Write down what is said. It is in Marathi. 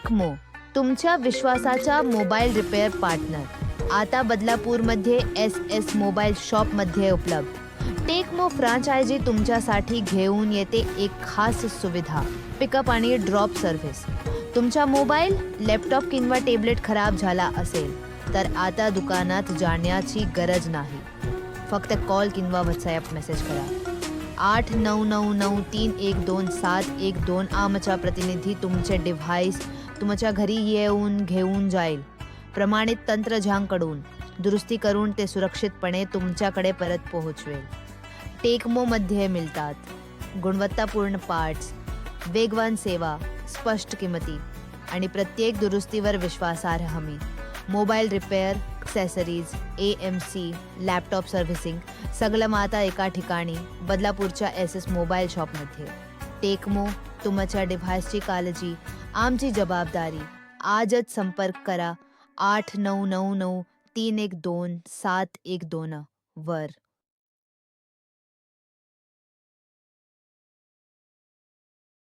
टेकमो तुमच्या विश्वासाचा मोबाईल रिपेअर पार्टनर. आता बदलापूरमध्ये एस एस मोबाईल शॉपमध्ये उपलब्ध. टेकमो फ्रँचायझी तुमच्यासाठी घेऊन येते एक खास सुविधा पिकअप आणि ड्रॉप सर्व्हिस. तुमचा मोबाईल लॅपटॉप किंवा टेबलेट खराब झाला असेल तर आता दुकानात जाण्याची गरज नाही. फक्त कॉल किंवा व्हॉट्सॲप मेसेज करा. आठ नऊ नऊ नऊ तीन एक दोन सात एक दोन आमचा प्रतिनिधी तुमचे डिव्हाइस तुमच्या घरी येऊन घेऊन जाईल. प्रमाणित तंत्रज्ञांकडून दुरुस्ती करून ते सुरक्षितपणे तुमच्याकडे परत पोहोचवेल. टेकमोमध्ये मिळतात. गुणवत्तापूर्ण पार्ट्स वेगवान सेवा स्पष्ट किंमती आणि प्रत्येक दुरुस्तीवर विश्वासार्ह हमी. Mobile repair accessories A M C laptop servicing सगळं माता एका ठिकाणी बदलापूरच्या एस एस मोबाईल शॉपमध्ये टेकमो तुमच्या डिव्हाइसची काळजी आमची जबाबदारी. आजच संपर्क करा. आठ नऊ नऊ नऊ तीन एक दोन सात एक दोन वर.